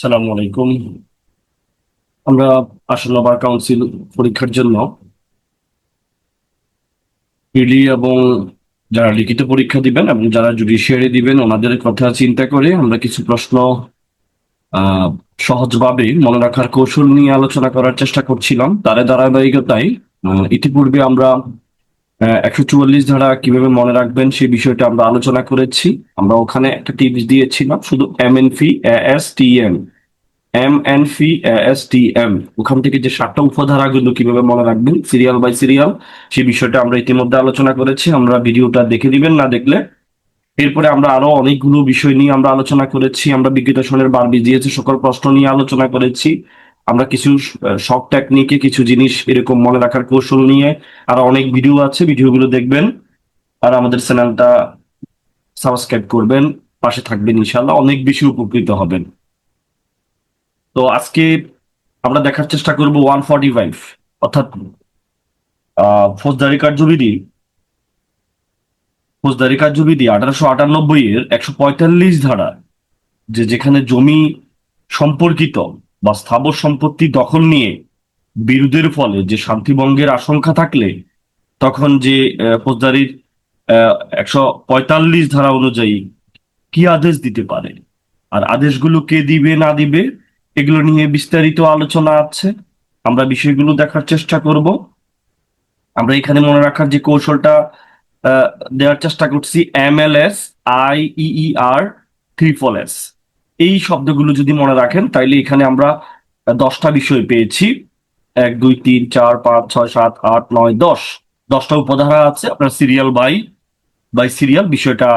সালামু আলাইকুম। আমরা আসন্ন বার কাউন্সিল পরীক্ষার জন্য প্রিলি এবং যারা লিখিত পরীক্ষা দিবেন এবং যারা জুডিশিয়ারি দিবেন, ওনাদের কথা চিন্তা করে আমরা কিছু প্রশ্ন সহজভাবে মনে রাখার কৌশল নিয়ে আলোচনা করার চেষ্টা করছিলাম। তার ধারাবাহিকতায় ইতিপূর্বে আমরা একশো চুয়াল্লিশ ধারা কীভাবে মনে রাখবেন সেই বিষয়টা আমরা আলোচনা করেছি। আমরা ওখানে একটা টিপস দিয়েছিলাম, শুধু M N F S T M M N F S T M ওখান থেকে যে সাতটা উপধারাগুলো কীভাবে মনে রাখবেন সিরিয়াল বাই সিরিয়াল সেই বিষয়টা আমরা ইতিমধ্যে আলোচনা করেছি। আমরা ভিডিওটা দেখে দিবেন, না দেখলে। এরপরে আমরা আরও অনেকগুলো বিষয় নিয়ে আমরা আলোচনা করেছি। আমরা বিজ্ঞতাসনের বার দিয়েছে সকল প্রশ্ন নিয়ে আলোচনা করেছি। আমরা কিছু শক টেকনিকে কিছু জিনিস এরকম মনে রাখার কৌশল নিয়ে আর অনেক ভিডিও আছে ভিডিওগুলো দেখবেন। আর আমাদের চ্যানেলটা সাবস্ক্রাইব করবেন, পাশে থাকবেন ইনশাল্লাহ অনেক বেশি উপকৃত হবেন। তো আজকে আমরা দেখার চেষ্টা করব ওয়ান ফর্টি ফাইভ, অর্থাৎ ফৌজদারি কার্যবিধি। ফৌজদারি কার্যবিধি আঠারোশো আটানব্বই এর একশো পঁয়তাল্লিশ ধারা, যে যেখানে জমি সম্পর্কিত বা স্থাবর সম্পত্তি দখল নিয়ে বিরোধের ফলে যে শান্তিভঙ্গের আশঙ্কা থাকলে, তখন যে ফৌজদারির একশো পঁয়তাল্লিশ ধারা অনুযায়ী কি আদেশ দিতে পারে? আর আদেশগুলো কে দিবে, না দিবে, এগুলো নিয়ে বিস্তারিত আলোচনা আছে। আমরা বিষয়গুলো দেখার চেষ্টা করব। আমরা এখানে মনে রাখার যে কৌশলটা দেওয়ার চেষ্টা করছি, M L S, I E R triple S. এই শব্দগুলো যদি মনে রাখেন, তাইলে এখানে আমরা দশটা বিষয় পেয়েছি। এক, দুই, তিন, চার, পাঁচ, ছয়, সাত, আট, নয়, দশ। দশটা উপধারা আছে, আপনার সিরিয়াল বাই বাই সিরিয়াল বিষয়টা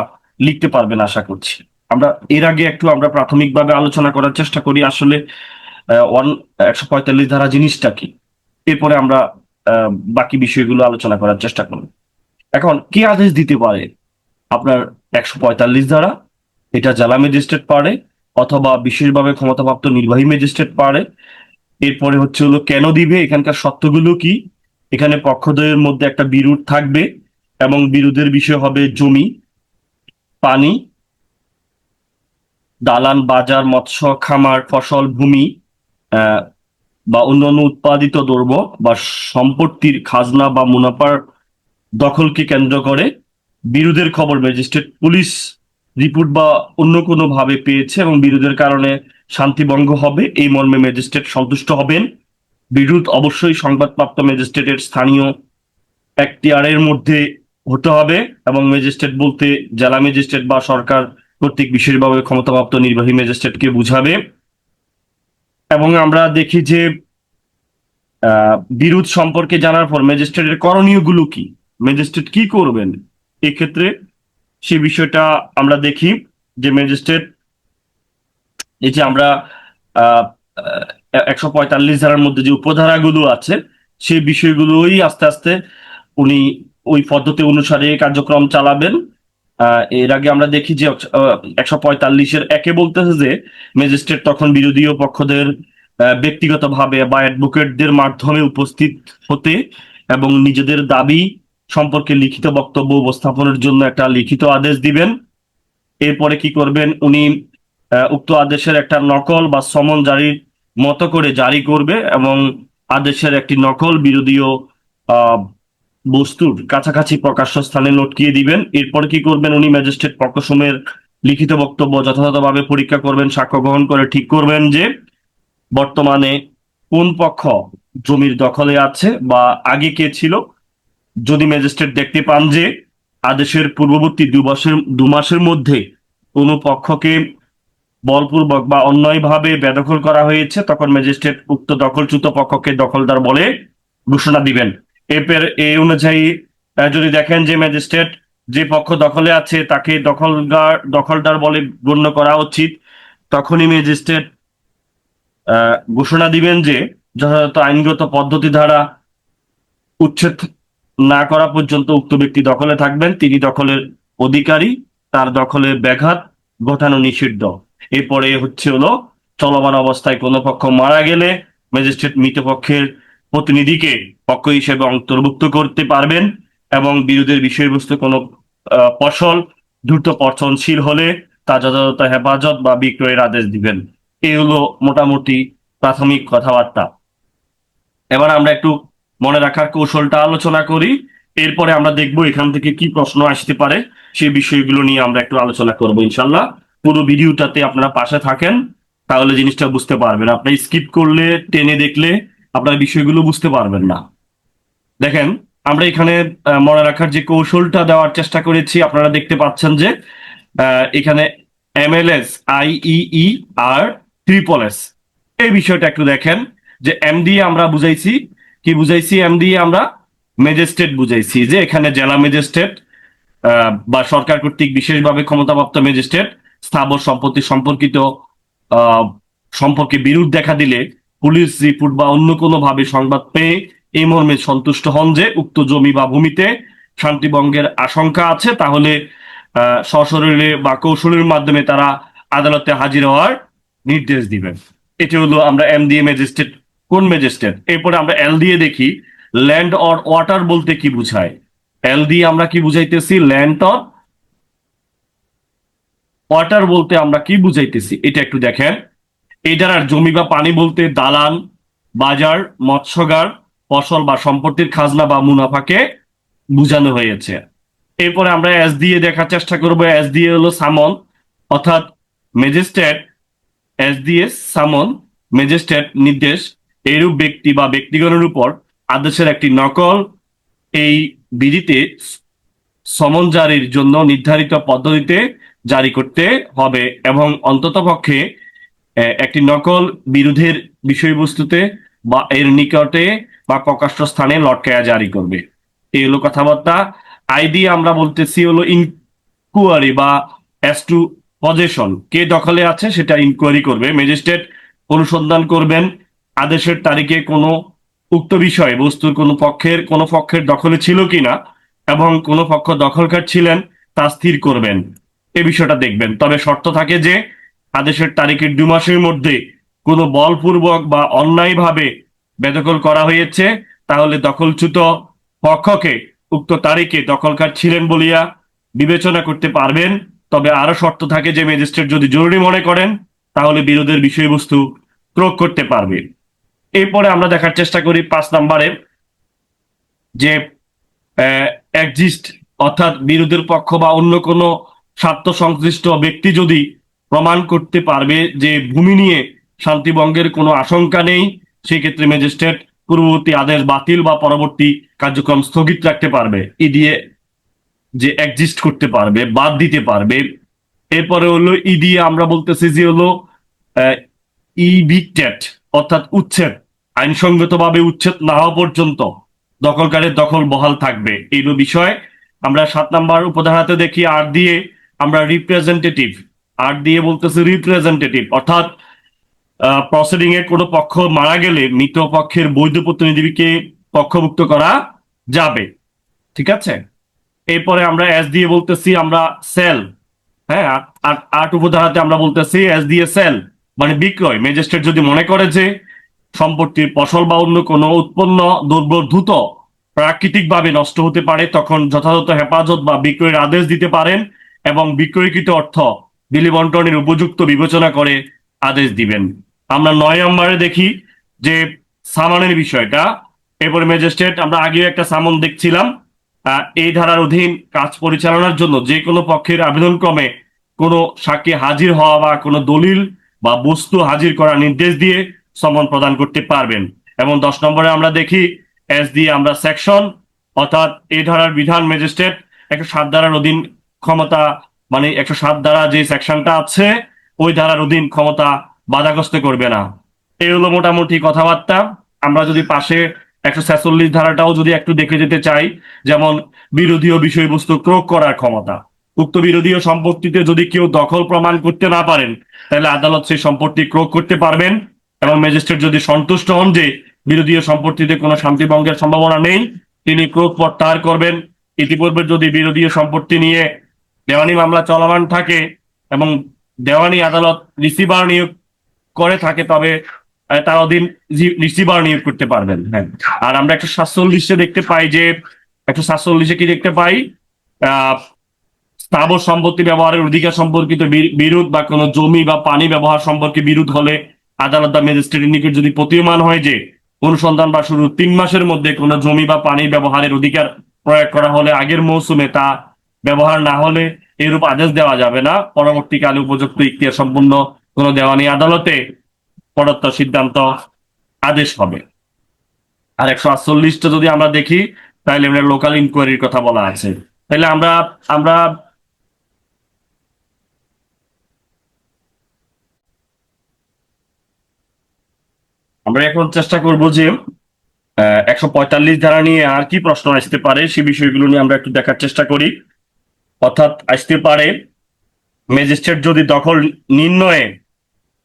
লিখতে পারবেন আশা করছি। আমরা এর আগে একটু আমরা প্রাথমিকভাবে আলোচনা করার চেষ্টা করি, আসলে ওয়ান, একশো পঁয়তাল্লিশ ধারা জিনিসটা কি? এরপরে আমরা বাকি বিষয়গুলো আলোচনা করার চেষ্টা করব। এখন, কি আদেশ দিতে পারে আপনার একশো পঁয়তাল্লিশ ধারা? এটা জেলা ম্যাজিস্ট্রেট পারে অথবা বিশেষভাবে ক্ষমতাপ্রাপ্ত নির্বাহী ম্যাজিস্ট্রেট পারে। এরপরে হচ্ছে হলো, কেন দিবে? এখানকার সত্যগুলো কি? এখানে পক্ষদ্বয়ের মধ্যে একটা বিরোধ থাকবে এবং বিরোধের বিষয় হবে জমি, পানি, দালান, বাজার, মৎস্য, খামার, ফসল, ভূমি বা অন্যান্য উৎপাদিত দ্রব্য বা সম্পত্তির খাজনা বা মুনাফার দখলকে কেন্দ্র করে। বিরোধের খবর ম্যাজিস্ট্রেট, পুলিশ রিপোর্ট বা অন্য কোনো ভাবে পেয়েছে এবং বিরোধের কারণে শান্তিভঙ্গ হবে, এই মর্মে ম্যাজিস্ট্রেট সন্তুষ্ট হবেন। বিরোধ অবশ্যই সংবাদপ্রাপ্ত ম্যাজিস্ট্রেটের স্থানীয় এখতিয়ারের মধ্যে হতে হবে এবং ম্যাজিস্ট্রেট বলতে জেলা ম্যাজিস্ট্রেট বা সরকার কর্তৃক বিশেষভাবে ক্ষমতাপ্রাপ্ত নির্বাহী ম্যাজিস্ট্রেটকে বুঝাবে। এবং আমরা দেখি যে বিরোধ সম্পর্কে জানার পর ম্যাজিস্ট্রেটের করণীয়গুলো কি? ম্যাজিস্ট্রেট কি করবেন? এক্ষেত্রে সে বিষয়টা আমরা দেখি যে ম্যাজিস্ট্রেট, এই যে আমরা একশো পঁয়তাল্লিশ ধারার মধ্যে যে উপধারাগুলো আছে, সেই বিষয়গুলোই আস্তে আস্তে উনি ওই পদ্ধতি অনুসারে কার্যক্রম চালাবেন। এর আগে আমরা দেখি যে একশো পঁয়তাল্লিশের একে বলতেছে যে ম্যাজিস্ট্রেট তখন বিরোধী পক্ষদের ব্যক্তিগতভাবে বা অ্যাডভোকেটদের মাধ্যমে উপস্থিত হতে এবং নিজেদের দাবি সম্পর্কে লিখিত বক্তব্য উপস্থাপনের জন্য একটা লিখিত আদেশ দিবেন। এরপরে কি করবেন? উনি উক্ত আদেশের একটা নকল বা সমন জারির মতো করে জারি করবে এবং আদেশের একটি নকল বিরোধীয় বস্তুর কাছাকাছি প্রকাশ্য স্থানে লটকিয়ে দিবেন। এরপরে কি করবেন? উনি ম্যাজিস্ট্রেট পক্ষসমূহের লিখিত বক্তব্য যথাযথভাবে পরীক্ষা করবেন, সাক্ষ্য গ্রহণ করে ঠিক করবেন যে বর্তমানে কোন পক্ষ জমির দখলে আছে বা আগে কে ছিল যদি ম্যাজিস্ট্রেট দেখতে পান যে আদেশের পূর্ববর্তী দু বছর, দু মাসের মধ্যে কোনো পক্ষকে বলপূর্বক বা অন্যায়ভাবে বেদখল করা হয়েছে, তখন ম্যাজিস্ট্রেট উক্ত দখলচ্যুত পক্ষকে দখলদার বলে ঘোষণা দিবেন। এরপর এই অনুযায়ী যদি দেখেন যে ম্যাজিস্ট্রেট যে পক্ষ দখলে আছে, তাকে দখলদার দখলদার বলে গণ্য করা উচিত, তখনই ম্যাজিস্ট্রেট ঘোষণা দিবেন যে যথাযথ আইনগত পদ্ধতি দ্বারা উচ্ছেদ না করা পর্যন্ত উক্ত ব্যক্তি দখলে থাকবেন। তিনি দখলের অধিকারী, তার দখলে ব্যাঘাত ঘটানো নিষিদ্ধ। এরপরে হচ্ছে হলো, চলমান অবস্থায় কোনো পক্ষ মারা গেলে ম্যাজিস্ট্রেট মৃতপক্ষের প্রতিনিধিকে পক্ষ হিসেবে অন্তর্ভুক্ত করতে পারবেন এবং বিরোধের বিষয়বস্তু কোনো ফসল দ্রুত পচনশীল হলে তা যথাযথ হেফাজত বা বিক্রয়ের আদেশ দিবেন। এই হলো মোটামুটি প্রাথমিক কথাবার্তা। এবার আমরা একটু মনে রাখার কৌশলটা আলোচনা করি। এরপরে আমরা দেখব এখান থেকে কি প্রশ্ন আসতে পারে। সেই বিষয়গুলো নিয়ে আমরা একটু আলোচনা করব ইনশাল্লাহ পুরো ভিডিওটাতে আপনারা পাশে থাকেন, তাহলে জিনিসটা বুঝতে পারবেন। আপনি স্কিপ করলে, টেনে দেখলে আপনার বিষয়গুলো বুঝতে পারবেন না। দেখেন, আমরা এখানে মনে রাখার যে কৌশলটা দেওয়ার চেষ্টা করেছি, আপনারা দেখতে পাচ্ছেন যে এখানে এমএলএস আইইই আর ট্রিপল এস। এই বিষয়টা একটু দেখেন যে এম দিয়ে আমরা বুঝাইছি কি বুঝাইছি? এম দিয়ে আমরা ম্যাজিস্ট্রেট বুঝাইছি যে এখানে জেলা ম্যাজিস্ট্রেট বা সরকার কর্তৃক বিশেষভাবে ক্ষমতাপ্রাপ্ত ম্যাজিস্ট্রেট স্থাবর সম্পত্তি সম্পর্কিত সম্পর্কে বিরোধ দেখা দিলে পুলিশ রিপোর্ট বা অন্য কোনো ভাবে সংবাদ পেয়ে এই মর্মে সন্তুষ্ট হন যে উক্ত জমি বা ভূমিতে শান্তিভঙ্গের আশঙ্কা আছে, তাহলে সশরীরে বা কৌশলের মাধ্যমে তারা আদালতে হাজির হওয়ার নির্দেশ দিবেন। এটি হলো আমরা এম দিয়ে ম্যাজিস্ট্রেট কোন ম্যাজিস্ট্রেট? এরপরে আমরা এল দিয়ে দেখি ল্যান্ড অর ওয়াটার বলতে কি বুঝায়? এল দিয়ে আমরা কি বুঝাইতেছি? ল্যান্ড অর ওয়াটার বলতে আমরা কি বুঝাইতেছি? এটা একটু দেখেন। এটার আর জমি বা পানি বলতে দালান, বাজার, মৎস্যগার, ফসল বা সম্পত্তির খাজনা বা মুনাফাকে বুঝানো হয়েছে। এরপরে আমরা এস দিয়ে দেখার চেষ্টা করব। এস দিয়ে হলো সামন, অর্থাৎ ম্যাজিস্ট্রেট এস দিয়ে সামন, ম্যাজিস্ট্রেট, নির্দেশ এইরূপ ব্যক্তি বা ব্যক্তিগণের উপর আদেশের একটি নকল এই বিধিতে সমন জারির জন্য নির্ধারিত পদ্ধতিতে জারি করতে হবে এবং অন্ততপক্ষে একটি নকল বিরোধের বিষয়বস্তুতে বা এর নিকটে বা প্রকাশ্য স্থানে লটকায়া জারি করবে। এই হলো কথাবার্তা। আইডি আমরা বলতেছি হলো ইনকোয়ারি বা অ্যাজ টু পজেশন কে দখলে আছে সেটা ইনকোয়ারি করবে। ম্যাজিস্ট্রেট অনুসন্ধান করবেন। আদেশের তারিখে কোনো উক্ত বিষয়ে, বস্তুর কোনো পক্ষের কোনো পক্ষের দখলে ছিল কিনা এবং কোনো পক্ষ দখলকার ছিলেন তা স্থির করবেন। এ বিষয়টা দেখবেন। তবে শর্ত থাকে যে, আদেশের তারিখের দু মাসের মধ্যে কোনো বলপূর্বক বা অন্যায়ভাবে বেদখল করা হয়েছে, তাহলে দখলচ্যুত পক্ষকে উক্ত তারিখে দখলকার ছিলেন বলিয়া বিবেচনা করতে পারবেন। তবে আরও শর্ত থাকে যে, ম্যাজিস্ট্রেট যদি জরুরি মনে করেন, তাহলে বিরোধের বিষয়বস্তু প্রয়োগ করতে পারবে। এরপরে আমরা দেখার চেষ্টা করি পাঁচ নম্বরে যে একজিস্ট অর্থাৎ বিরোধের পক্ষ বা অন্য কোনো স্বার্থ সংশ্লিষ্ট ব্যক্তি যদি প্রমাণ করতে পারবে যে ভূমি নিয়ে শান্তিভঙ্গের কোনো আশঙ্কা নেই সেই ক্ষেত্রে ম্যাজিস্ট্রেট পূর্ববর্তী আদেশ বাতিল বা পরবর্তী কার্যক্রম স্থগিত রাখতে পারবে। ই দিয়ে যে একজিস্ট করতে পারবে, বাদ দিতে পারবে। এরপরে হলো ই দিয়ে আমরা বলতেছি যে হলো ইভিক্টেড অর্থাৎ উচ্ছেদ। আইনসঙ্গতভাবে উচ্ছেদ না হওয়া পর্যন্ত দখলকারের দখল বহাল থাকবে। এই বিষয়ে আমরা সাত নাম্বার উপধারাতে দেখি, আর দিয়ে আমরা রিপ্রেজেন্টেটিভ আর দিয়ে বলতেছি রিপ্রেজেন্টেটিভ অর্থাৎ প্রসিডিং এ কোনো পক্ষ মারা গেলে মৃত পক্ষের বৈধ প্রতিনিধিকে পক্ষভুক্ত করা যাবে। ঠিক আছে? এরপরে আমরা এস দিয়ে বলতেছি আমরা সেল হ্যাঁ আট উপধারাতে আমরা বলতেছি এস দিয়ে সেল মানে বিক্রয়। ম্যাজিস্ট্রেট যদি মনে করে যে সম্পত্তির ফসল বা অন্য কোনো উৎপন্ন দ্রব্য দ্রুত প্রাকৃতিকভাবে নষ্ট হতে পারে, তখন যথাযথ হেফাজত বা বিক্রয়ের আদেশ দিতে পারেন এবং বিক্রয়কৃত অর্থ বিলি বন্টনের উপযুক্ত বিবেচনা করে আদেশ দিবেন। আমরা নয় নম্বরে দেখি যে সামানের বিষয়টা। এরপরে ম্যাজিস্ট্রেট, আমরা আগেও একটা সামন দেখছিলাম। এই ধারার অধীন কাজ পরিচালনার জন্য যে কোনো পক্ষের আবেদন ক্রমে কোনো সাক্ষী হাজির হওয়া বা কোনো দলিল বা বস্তু হাজির করার নির্দেশ দিয়ে সমন প্রদান করতে পারবেন। এবং দশ নম্বরে আমরা দেখি এস দিয়ে আমরা সেকশন অর্থাৎ এই ধারার বিধান ম্যাজিস্ট্রেট একশো সাত ধারার অধীন ক্ষমতা মানে একশো সাত ধারা যে সেকশনটা আছে, ওই ধারার অধীন ক্ষমতা বাধাগ্রস্ত করবে না। এই হলো মোটামুটি কথাবার্তা। আমরা যদি পাশে একশো ছেচল্লিশ ধারাটাও যদি একটু দেখে যেতে চাই, যেমন বিরোধীয় বিষয়বস্তু ক্রোক করার ক্ষমতা। উক্ত বিরোধীয় সম্পত্তিতে যদি কেউ দখল প্রমাণ করতে না পারেন, তাহলে আদালত সেই সম্পত্তি ক্রোক করতে পারবেন। এবং ম্যাজিস্ট্রেট যদি সন্তুষ্ট হন যে বিরোধীয় সম্পত্তিতে কোনো শান্তি ভঙ্গের সম্ভাবনা নেই, তিনি ক্রোক প্রত্যাহার করবেন। ইতিপূর্বে যদি বিরোধীয় সম্পত্তি নিয়ে দেওয়ানি মামলা চলমান থাকে এবং দেওয়ানি আদালত রিসিভার নিয়োগ করে থাকে, তবে তার অধীন রিসিভার নিয়োগ করতে পারবেন। হ্যাঁ। আর আমরা একশো সাতচল্লিশে দেখতে পাই যে একশো সাতচল্লিশে কি দেখতে পাই? স্থাবর সম্পত্তি ব্যবহারের অধিকার সম্পর্কিত বিরোধ বা কোনো জমি বা পানি ব্যবহার সম্পর্কে বিরোধ হলে আদালত বা ম্যাজিস্ট্রেটের নিকট যদি প্রতীয়মান হয় যে, অনুসন্ধান বা শুরু তিন মাসের মধ্যে কোনো জমি বা পানি ব্যবহারের অধিকার প্রয়োগ করা হলে আগের মৌসুমে তা ব্যবহার না হলে এরূপ আদেশ দেওয়া যাবে না। পরবর্তীকালে উপযুক্ত ইখতিয়ার সম্পন্ন কোনো দেওয়ানি আদালতে প্রদত্ত সিদ্ধান্ত আদেশ হবে। আর একশো আটচল্লিশটা যদি আমরা দেখি, তাহলে আমরা লোকাল ইনকোয়ারির কথা বলা আছে। তাহলে আমরা আমরা আমরা এখন চেষ্টা করব যে একশো পঁয়তাল্লিশ ধারা নিয়ে আর কি প্রশ্ন আসতে পারে, সে বিষয়গুলো নিয়ে আমরা একটু দেখার চেষ্টা করি। অর্থাৎ আসতে পারে, ম্যাজিস্ট্রেট যদি দখল নির্ণয়ে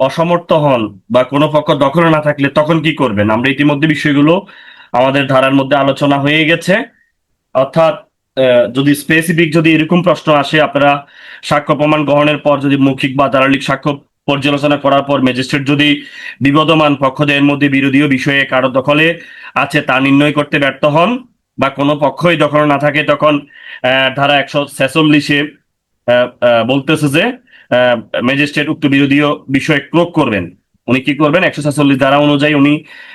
অসমর্থ হন বা কোনো পক্ষ দখলে না থাকলে তখন কি করবেন? আমরা ইতিমধ্যে বিষয়গুলো আমাদের ধারার মধ্যে আলোচনা হয়ে গেছে। অর্থাৎ যদি স্পেসিফিক যদি এরকম প্রশ্ন আসে, আপনারা সাক্ষ্য প্রমাণ গ্রহণের পর যদি মৌখিক বা দালালিক সাক্ষ্য পর্যালোচনা করার পর ম্যাজিস্ট্রেট যদি বিবদমান পক্ষদের মধ্যে বিরোধীয় বিষয়ে কারও দখলে আছে তা নির্ণয় করতে ব্যর্থ হন বা কোনো পক্ষই দখল না থাকে তখন ধারা একশো ছেচল্লিশে বলতেছে যে ম্যাজিস্ট্রেট উক্ত বিরোধীয় বিষয়ে ক্রোক করবেন। উনি কি করবেন? একশো ছেচল্লিশ ধারা অনুযায়ী উনি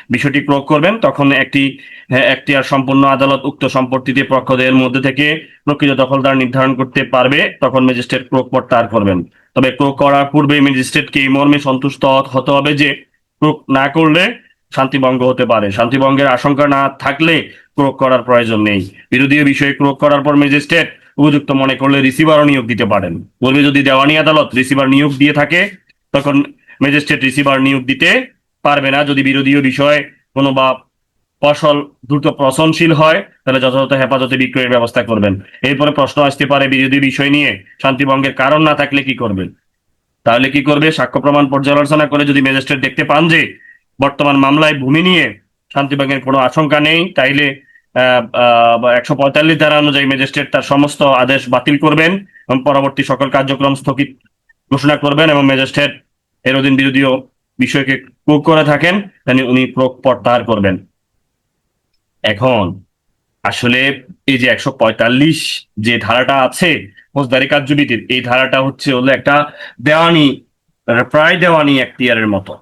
বিষয়টি প্রয়োগ করবেন। তখন একটি হ্যাঁ, একটি আর সম্পূর্ণ আদালত উক্ত সম্পত্তিতে পক্ষদের মধ্যে থেকে প্রকৃত দখলদার নির্ধারণ করতে পারবে। তখন ম্যাজিস্ট্রেট ক্রোক তার করবেন। তবে ক্রোক করার পূর্বে ম্যাজিস্ট্রেটকে এই মর্মে সন্তুষ্ট হতে হবে যে ক্রোক না করলে শান্তিভঙ্গ হতে পারে। শান্তিভঙ্গের আশঙ্কা না থাকলে ক্রোক করার প্রয়োজন নেই। বিরোধীয় বিষয়ে ক্রোক করার পর ম্যাজিস্ট্রেট উপযুক্ত মনে করলে রিসিভারও নিয়োগ দিতে পারেন। পূর্বে যদি দেওয়ানি আদালত রিসিভার নিয়োগ দিয়ে থাকে তখন ম্যাজিস্ট্রেট রিসিভার নিয়োগ দিতে পারবে না। যদি বিরোধীয় বিষয়ে কোনো বা ফসল দ্রুত পচনশীল হয়, তাহলে যথাযথ হেফাজতে বিক্রয়ের ব্যবস্থা করবেন। এরপরে প্রশ্ন আসতে পারে বিরোধী বিষয় নিয়ে শান্তিভঙ্গের কারণ না থাকলে কি করবেন? তাহলে কি করবে? সাক্ষ্য প্রমাণ পর্যালোচনা করে যদি ম্যাজিস্ট্রেট দেখতে পান যে বর্তমান মামলায় ভূমি নিয়ে শান্তিভঙ্গের কোনো আশঙ্কা নেই, তাইলে একশো পঁয়তাল্লিশ ধারা অনুযায়ী ম্যাজিস্ট্রেট তার সমস্ত আদেশ বাতিল করবেন এবং পরবর্তী সকল কার্যক্রম স্থগিত ঘোষণা করবেন এবং ম্যাজিস্ট্রেট এর অধীন বিরোধীয় বিষয়কে প্রয়োগ করে থাকেন তাহলে উনি প্রত্যাহার করবেন। এখন, আসলে এই যে একশো পঁয়তাল্লিশ যে ধারাটা আছে ফৌজদারি কার্যবিধির, এই ধারাটা হচ্ছে হলো একটা দেওয়ানি, প্রায় দেওয়ানি এখতিয়ারের মতো।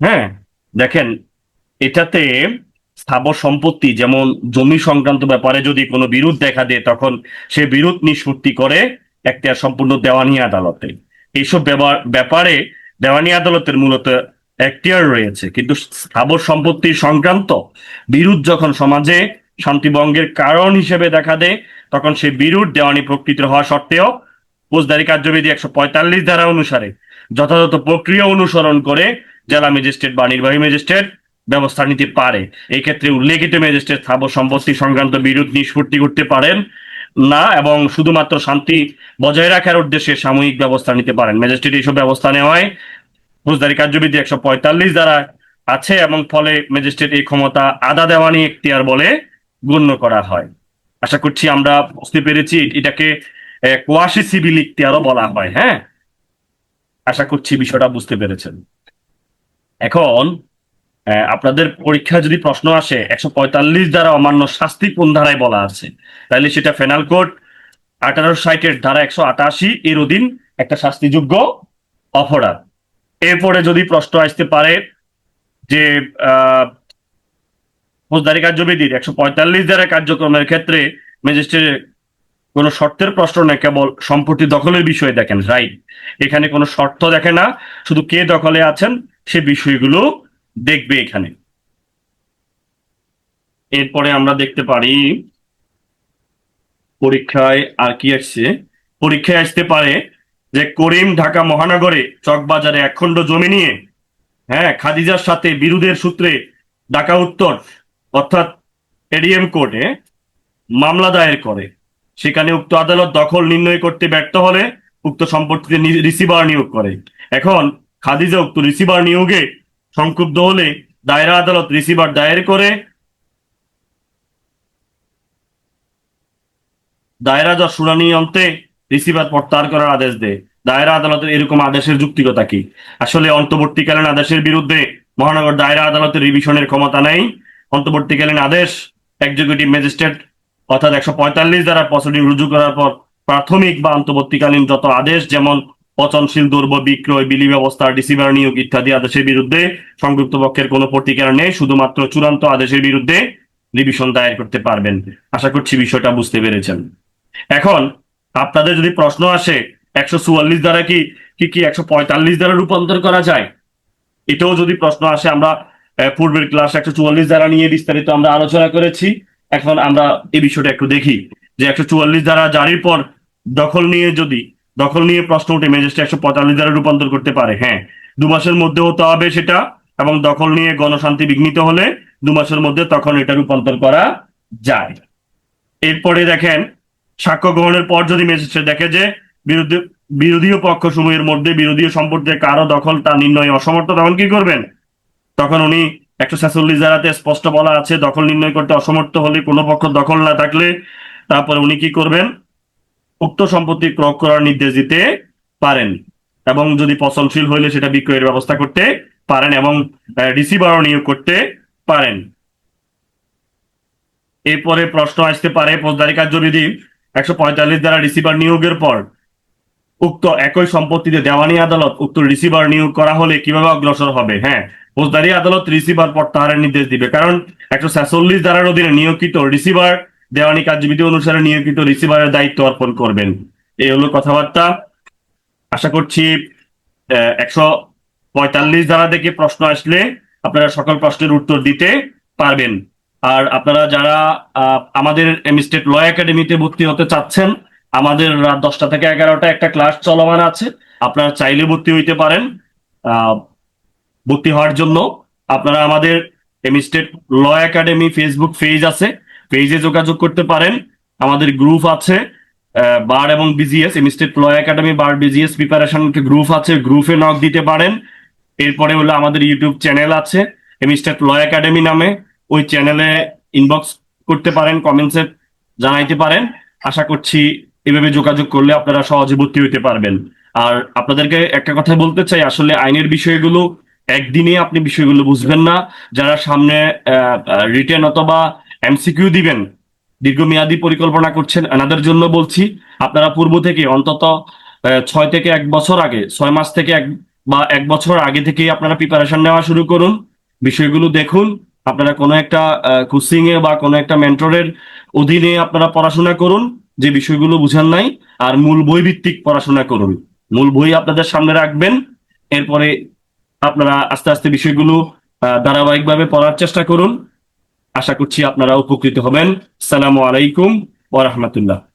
হ্যাঁ দেখেন, এটাতে স্থাবর সম্পত্তি, যেমন জমি সংক্রান্ত ব্যাপারে যদি কোনো বিরোধ দেখা দেয়, তখন সে বিরোধ নিষ্পত্তি করে এখতিয়ার সম্পূর্ণ দেওয়ানি আদালতে। এইসব ব্যাপারে দেওয়ানি আদালতের মূলত এখতিয়ার রয়েছে। কিন্তু স্থাবর সম্পত্তি সংক্রান্ত বিরোধ যখন সমাজে শান্তিভঙ্গের কারণ হিসেবে দেখা দেয়, তখন সে বিরোধ দেওয়ানি প্রকৃত হওয়া সত্ত্বেও ফৌজদারি কার্যবিধি একশো পঁয়তাল্লিশ ধারা অনুসারে যথাযথ প্রক্রিয়া অনুসরণ করে জেলা ম্যাজিস্ট্রেট বা নির্বাহী ম্যাজিস্ট্রেট ব্যবস্থা নিতে পারে। এই ক্ষেত্রে উল্লেখিত ম্যাজিস্ট্রেট স্থাবর সম্পত্তি সংক্রান্ত বিরোধ নিষ্পত্তি করতে পারেন না এবং শুধুমাত্র শান্তি বজায় রাখার উদ্দেশ্যে সাময়িক ব্যবস্থা নিতে পারেন। ম্যাজিস্ট্রেট এইসব ব্যবস্থা নেওয়ায় ফৌজদারি কার্যবিধি একশো পঁয়তাল্লিশ দ্বারা আছে এবং ফলে ম্যাজিস্ট্রেট এই ক্ষমতা আদা দেওয়ানি এখতিয়ার বলে গণ্য করা হয়। আশা করছি আমরা বুঝতে পেরেছি, এটাকে কোয়াশি সিভিল ইখতিয়ারও বলা হয় হ্যাঁ? আশা করছি বিষয়টা বুঝতে পেরেছেন। এখন আপনাদের পরীক্ষা যদি প্রশ্ন আসে, একশো পঁয়তাল্লিশ দ্বারা অমান্য শাস্তি কোন ধারায় বলা আছে? তাহলে সেটা ফেনাল কোড আঠারো সাইটের ধারা একশো আটাশি, এর অধীন একটা শাস্তিযোগ্য অপরাধ। এরপরে যদি প্রশ্ন আসতে পারে যে ফৌজদারি কার্যবিধির একশো পঁয়তাল্লিশ দ্বারা কার্যক্রমের ক্ষেত্রে ম্যাজিস্ট্রেট কোনো শর্তের প্রশ্ন নয় কেবল সম্পত্তি দখলের বিষয়ে দেখেন, রাইট? এখানে কোনো শর্ত দেখে না, শুধু কে দখলে আছেন সে বিষয়গুলো দেখবে এখানে। এরপরে আমরা দেখতে পারি, পরীক্ষায় আর কি আসছে? পরীক্ষায় আসতে পারে যে করিম ঢাকা মহানগরে চকবাজারে একখণ্ড জমি নিয়ে হ্যাঁ খাদিজার সাথে বিরোধের সূত্রে ঢাকা উত্তর, অর্থাৎ এডিএম কোর্টে মামলা দায়ের করে। সেখানে উক্ত আদালত দখল নির্ণয় করতে ব্যর্থ হলে উক্ত সম্পত্তিতে রিসিভার নিয়োগ করে। এখন খাদিজা উক্ত রিসিভার নিয়োগে সংক্ষুব্ধ হলে দায়রা আদালত রিসিভার দায়ের করে দায়রা যা শুনানি অন্তে রিসিভার প্রত্যাহার করার আদেশ দেয়। দায়রা আদালতের এরকম আদেশের যুক্তিকতা কি? আসলে অন্তর্বর্তীকালীন আদেশের বিরুদ্ধে মহানগর দায়রা আদালতের রিভিশনের ক্ষমতা নেই। অন্তর্বর্তীকালীন আদেশ এক্সিকিউটিভ ম্যাজিস্ট্রেট অর্থাৎ একশো পঁয়তাল্লিশ দ্বারা প্রসিডিং রুজু করার পর প্রাথমিক বা অন্তর্বর্তীকালীন যত আদেশ, যেমন পচনশীল দ্রব্য বিক্রয়, বিলি ব্যবস্থা রিসিভার নিয়োগ ইত্যাদি আদেশের বিরুদ্ধে সংযুক্ত পক্ষের কোনো প্রতিকার নেই, শুধুমাত্র চূড়ান্ত আদেশের বিরুদ্ধে রিভিশন দায়ের করতে পারবেন। আশা করছি বিষয়টা বুঝতে পেরেছেন। এখন, আপনাদের যদি প্রশ্ন আসে, একশো চুয়াল্লিশ দ্বারা কি কি কি একশো পঁয়তাল্লিশ দ্বারা রূপান্তর করা যায়? এটাও যদি প্রশ্ন আসে, আমরা পূর্বের ক্লাস একশো চুয়াল্লিশ দ্বারা নিয়ে বিস্তারিত আমরা আলোচনা করেছি। এখন আমরা এই বিষয়টা একটু দেখি যে একশো চুয়াল্লিশ দ্বারা জারির পর দখল নিয়ে যদি দখল নিয়ে প্রশ্ন উঠে ম্যাজিস্ট্রেট একশো পঁয়তাল্লিশ দ্বারা রূপান্তর করতে পারে। হ্যাঁ দু মাসের মধ্যে হতে হবে সেটা এবং দখল নিয়ে গণশান্তি বিঘ্নিত হলে দু মাসের মধ্যে তখন এটা রূপান্তর করা যায়। এরপরে দেখেন, সাক্ষ্য গ্রহণের পর যদি ম্যাজিস্ট্রেট দেখে যে বিরোধী বিরোধীয় পক্ষ সমূহের মধ্যে বিরোধীয় সম্পর্কে কারও দখল তা নির্ণয়ে অসমর্থ, তখন কি করবেন? তখন উনি একশো ছেচল্লিশ ধারাতে স্পষ্ট বলা আছে, দখল নির্ণয় করতে অসমর্থ হলে কোনো পক্ষ দখল না থাকলে তারপরে উনি কি করবেন? উক্ত সম্পত্তি ক্রয় করার নির্দেশ দিতে পারেন এবং যদি পচনশীল হইলে সেটা বিক্রয়ের ব্যবস্থা করতে পারেন এবং রিসিভারও নিয়োগ করতে পারেন। এরপরে প্রশ্ন আসতে পারে ফৌজদারি কার্যবিধি একশো পঁয়তাল্লিশ দ্বারা রিসিভার নিয়োগের পর উক্ত একই সম্পত্তিতে দেওয়ানি আদালত উক্ত রিসিভার নিয়োগ করা হলে কীভাবে অগ্রসর হবে? হ্যাঁ ফৌজদারি আদালত রিসিভার প্রত্যাহারের নির্দেশ দিবে। কারণ একশো ছেচল্লিশ ধারার অধীনে নিয়োগিত রিসিভার দেওয়ানি কার্যবিধি অনুসারে নিয়োগিত রিসিভারের দায়িত্ব অর্পণ করবেন। এই হলো কথাবার্তা। আশা করছি একশো পঁয়তাল্লিশ ধারা থেকে প্রশ্ন আসলে আপনারা সকল প্রশ্নের উত্তর দিতে পারবেন। আর আপনারা যারা আমাদের স্টেট ল একাডেমিতে ভর্তি হতে চাচ্ছেন, আমাদের রাত দশটা থেকে এগারোটা একটা ক্লাস চলমান আছে, আপনারা চাইলে ভর্তি হইতে পারেন। ভর্তি হওয়ার জন্য আপনারা আমাদের state law academy Facebook page আছে পেজে যোগাযোগ করতে পারেন। আমাদের গ্রুপ আছে বার এবং BGS state law academy bar BGS preparation group আছে গ্রুপে নক দিতে পারেন। এরপরে হলো আমাদের ইউটিউব চ্যানেল আছে স্টেট ল একাডেমি নামে। ওই চ্যানেলে ইনবক্স করতে পারেন কমেন্টসে জানাইতে পারেন। আশা করছি এভাবে যোগাযোগ করলে আপনারা সহজে ভর্তি হইতে পারবেন। আর আপনাদেরকে একটা কথা বলতে চাই, আসলে আইনের বিষয়গুলো একদিনে আপনি বিষয়গুলো বুঝবেন না। যারা সামনে রিটেন অথবা এমসিকিউ দিবেন, দীর্ঘমেয়াদী পরিকল্পনা করছেন। এনাদের জন্য বলছি, আপনারা পূর্ব থেকে অন্তত ছয় থেকে এক বছর আগে, ছয় মাস থেকে এক বা এক বছর আগে থেকেই আপনারা প্রিপারেশন নেওয়া শুরু করুন। বিষয়গুলো দেখুন। আপনারা কোনো একটা কোচিং এ বা কোনো একটা মেন্টরের অধীনে আপনারা পড়াশোনা করুন, যে বিষয়গুলো বুঝেন নাই, আর মূল বই ভিত্তিক পড়াশোনা করুন। মূল বই আপনাদের সামনে রাখবেন, এরপরে আপনারা আস্তে আস্তে বিষয়গুলো ধারাবাহিকভাবে পড়ার চেষ্টা করুন। আশা করছি আপনারা উপকৃত হবেন। সালামু আলাইকুম ওয়া রাহমাতুল্লাহ।